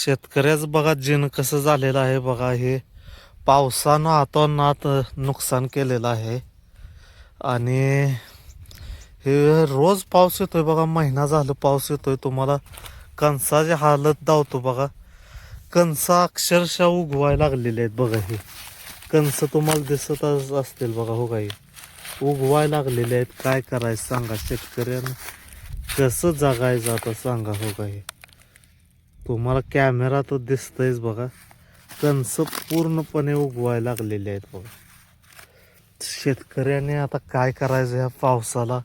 शेतकऱ्याच बघा जिन कसं झालेलं आहे बघा हे पावसानं आतोनात नुकसान केलेलं आहे. आणि हे रोज पाऊस येतोय बघा महिना झालं पाऊस येतोय. तुम्हाला कणसाची हालत दावतो बघा. कणस अक्षरशः उगवायला लागलेले आहेत बघा हे. कणस तुम्हाला दिसतच असतील बघा हो काही. उगवायला लागलेले आहेत. काय करायचं सांगा शेतकऱ्यानं कसं जगायचं आता सांगा हो काही. तुम्हाला कॅमेरा तर दिसतंयच बघा. कणस पूर्णपणे उगवायला लागलेले आहेत बघा. शेतकऱ्याने आता काय करायचं ह्या पावसाला?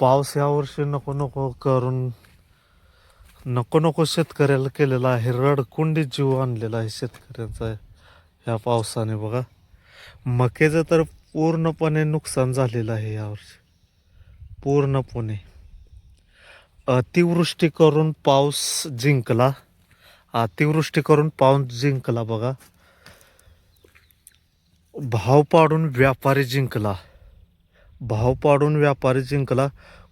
पाऊस यावर्षी नको नको करून नको नको शेतकऱ्याला केलेला आहे. रडकुंडी जीव आणलेला आहे शेतकऱ्यांचा ह्या पावसाने बघा. मकेचं तर पूर्णपणे नुकसान झालेलं आहे यावर्षी पूर्णपणे. अतिवृष्टी करून पाऊस जिंकला. अतिवृष्टी करून पाऊस जिंकला बघा. भाव पाडून व्यापारी जिंकला. भाव पाडून व्यापारी जिंकला.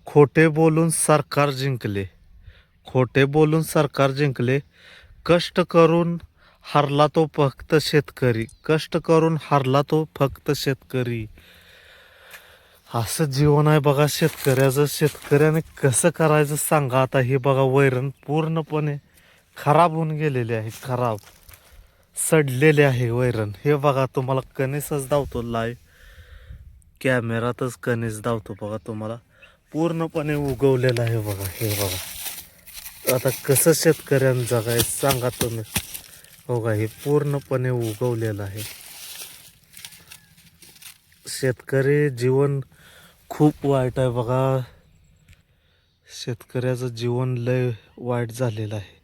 खोटे बोलून सरकार जिंकले. खोटे बोलून सरकार जिंकले. कष्ट करून हरला तो फक्त शेतकरी. कष्ट करून हरला तो फक्त शेतकरी. असं जीवन आहे बघा शेतकऱ्याचं. शेतकऱ्याने कसं करायचं सांगा आता. हे बघा वैरण पूर्णपणे खराब होऊन गेलेले आहे. खराब. सडलेले आहे वैरण. हे बघा तुम्हाला कणीसच धावतो लाईव कॅमेरातच कणीस धावतो बघा तुम्हाला. पूर्णपणे उगवलेलं आहे बघा. हे बघा. आता कसं शेतकऱ्यानं जगायचं सांगा तुम्ही. हो का हे पूर्णपणे उगवलेलं आहे. शेतकरी जीवन खूप वाईट आहे बघा. शेतकऱ्याचं जीवन लय वाईट झालेलं आहे.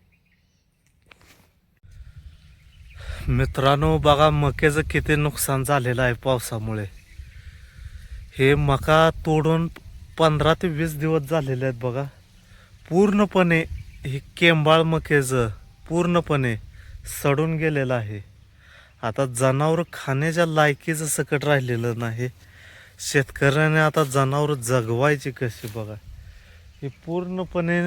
मित्रांनो बघा मक्याचं किती नुकसान झालेलं आहे पावसामुळे. हे मका तोडून पंधरा ते वीस दिवस झालेले आहेत बघा. पूर्णपणे हे केंबाळ मकेचं पूर्णपणे सडून गेलेलं आहे. आता जनावर खाण्याच्या लायकीचं सकट राहिलेलं नाही. शेतकऱ्याने आता जनावर जगवायची कशी बघा. हे पूर्णपणे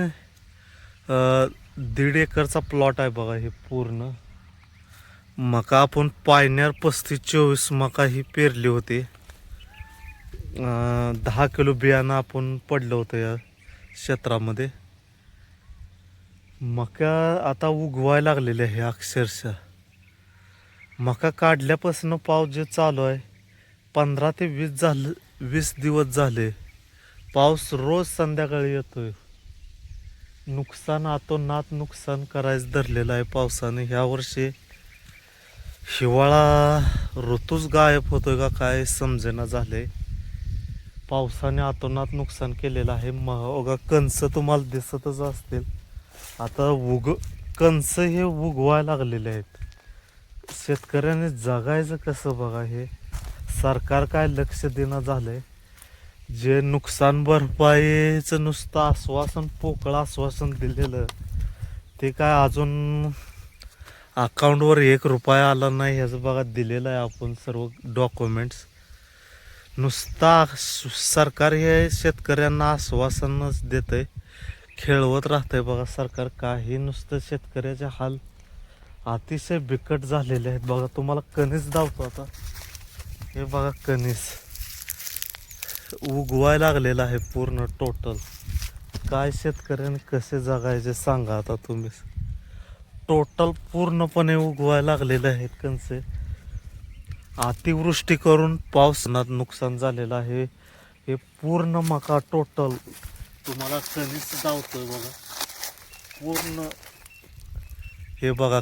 दीड एकरचा प्लॉट आहे बघा हे पूर्ण. मका आपण पायण्यावर पस्तीस चोवीस मका ही पेरली होती. दहा किलो बियाणं आपण पडलं होतं या क्षेत्रामध्ये. मका आता उगवायला लागलेले आहे अक्षरशः. मका काढल्यापासून पाऊस जे चालू आहे पंधरा ते वीस झालं वीस दिवस झाले. पाऊस रोज संध्याकाळी येतोय. नुकसान आतोनात नुकसान करायचं धरलेलं आहे पावसाने. ह्या वर्षी हिवाळा ऋतूच गायब होतोय का काय समजेना झाले पावसाने आतोनात नुकसान केलेलं आहे. मग अगा कणस तुम्हाला दिसतच असतील. आता उग कणस हे उगवायला लागलेले आहेत. शेतकऱ्याने जगायचं कसं बघा हे? सरकार काय लक्ष देणं झालंय? जे नुकसान भरपाईचं नुसतं आश्वासन पोकळ आश्वासन दिलेलं ते काय अजून अकाउंटवर एक रुपया आला नाही ह्याचं बघा दिलेलं आहे आपण सर्व डॉक्युमेंट्स नुसता सरकार हे शेतकऱ्यांना आश्वासनच देतंय. खेळवत राहतंय बघा सरकार काही नुसतं शेतकऱ्याचे हाल अतिशय बिकट झालेले आहेत बघा. तुम्हाला कणीच धावतो आता. हे बघा कणीस. उगवाय लागलेलं आहे पूर्ण टोटल काय शेतकऱ्यांनी कसे जगायचे सांगा आता तुम्ही. टोटल पूर्णपणे उगवाय लागलेले आहेत कणसे. अतिवृष्टी करून पावसात नुकसान झालेलं आहे. हे पूर्ण मका टोटल तुम्हाला कणीस धावतोय बघा. पूर्ण. हे बघा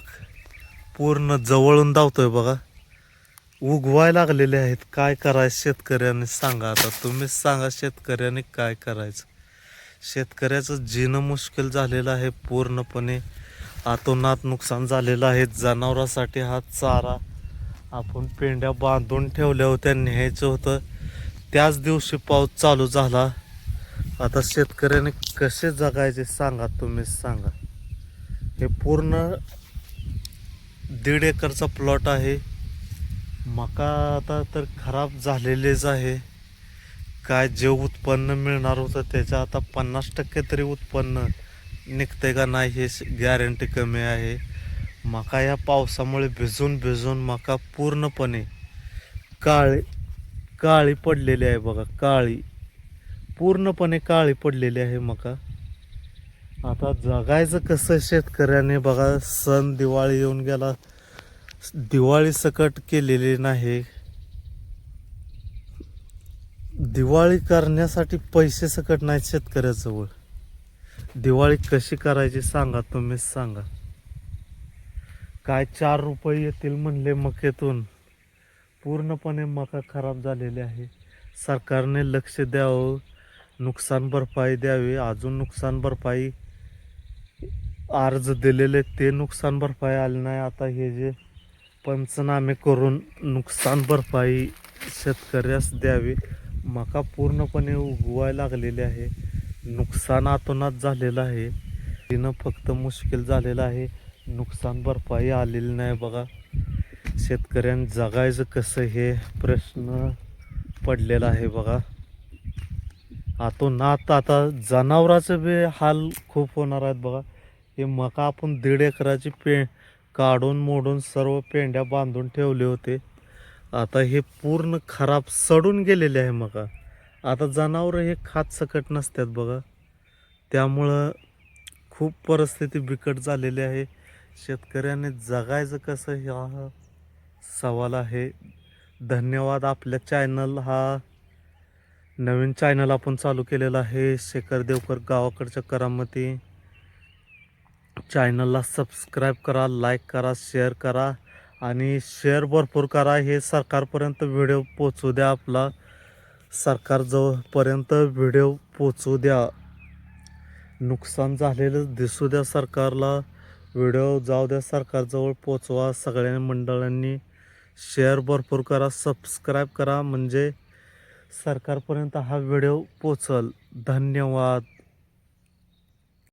पूर्ण जवळून धावतोय बघा. उगवाय लागलेले आहेत. काय करायचं शेतकऱ्याने सांगा आता. तुम्हीच सांगा शेतकऱ्याने काय करायचं. शेतकऱ्याचं जीणं मुश्किल झालेलं आहे. पूर्णपणे आतोनात नुकसान झालेलं आहे. जनावरासाठी हा चारा आपण पेंड्या बांधून ठेवल्या होत्या. न्यायचं होतं. त्याच दिवशी पाऊस चालू झाला. आता शेतकऱ्याने कसे जगायचे सांगा. तुम्हीच सांगा. हे पूर्ण दीड एकरचा प्लॉट आहे. मका आता तर खराब झालेलेच आहे. काय जे उत्पन्न मिळणार होतं त्याच्या आता पन्नास टक्के तरी उत्पन्न निघतंय का नाही हे गॅरंटी कमी आहे. मका या पावसामुळे भिजून भिजून मका पूर्णपणे काळी काळी पडलेली आहे बघा काळी. पूर्णपणे काळी पडलेली आहे मका. आता जगायचं कसं शेतकऱ्याने बघा सण दिवाळी येऊन गेला दिवाळी सकट केलेली नाही. दिवाळी करण्यासाठी पैसे सकट नाहीत शेतकऱ्याजवळ. दिवाळी कशी करायची सांगा तुम्हीच सांगा. काय चार रुपये येतील म्हणले मकेतून. पूर्णपणे मका खराब झालेले आहे. सरकारने लक्ष द्यावं नुकसान भरपाई द्यावी अजून नुकसान भरपाई अर्ज दिलेले ते नुकसान भरपाई आले नाही. आता हे जे पंचनामे करून नुकसान भरपाई शेतकऱ्यास द्यावी. मका पूर्णपणे उगवायला लागलेली आहे. नुकसान आतोनात झालेलं आहे. तिनं फक्त मुश्किल झालेलं आहे. नुकसान भरपाई आलेली नाही बघा. शेतकऱ्यांनी जगायचं कसं हे प्रश्न पडलेला आहे बघा. आतोनात आता जनावराचे बी हाल खूप होणार आहेत बघा. हे मका आपण दीड एकराची पे काढून मोडून सर्व पेंड्या बांधून ठेवले होते. आता हे पूर्ण खराब सडून गेलेले आहे मका आता जनावरं हे खात सकट नसतात बघा. त्यामुळं खूप परिस्थिती बिकट झालेली आहे. शेतकऱ्याने जगायचं कसं हा सवाल आहे. धन्यवाद. आपल्या चॅनल हा नवीन चॅनल आपण चालू केलेला आहे. शेखर देवकर गावाकडच्या करामती. चॅनलला सबस्क्राईब करा लाईक करा शेअर करा आणि शेअर भरपूर करा. हे सरकारपर्यंत व्हिडिओ पोचू द्या आपला. सरकारजवळपर्यंत व्हिडिओ पोचू द्या. नुकसान झालेलं दिसू द्या सरकारला. व्हिडिओ जाऊ द्या सरकारजवळ पोचवा. सगळ्या मंडळांनी शेअर भरपूर करा सबस्क्राईब करा. म्हणजे सरकारपर्यंत हा व्हिडिओ पोचल. धन्यवाद.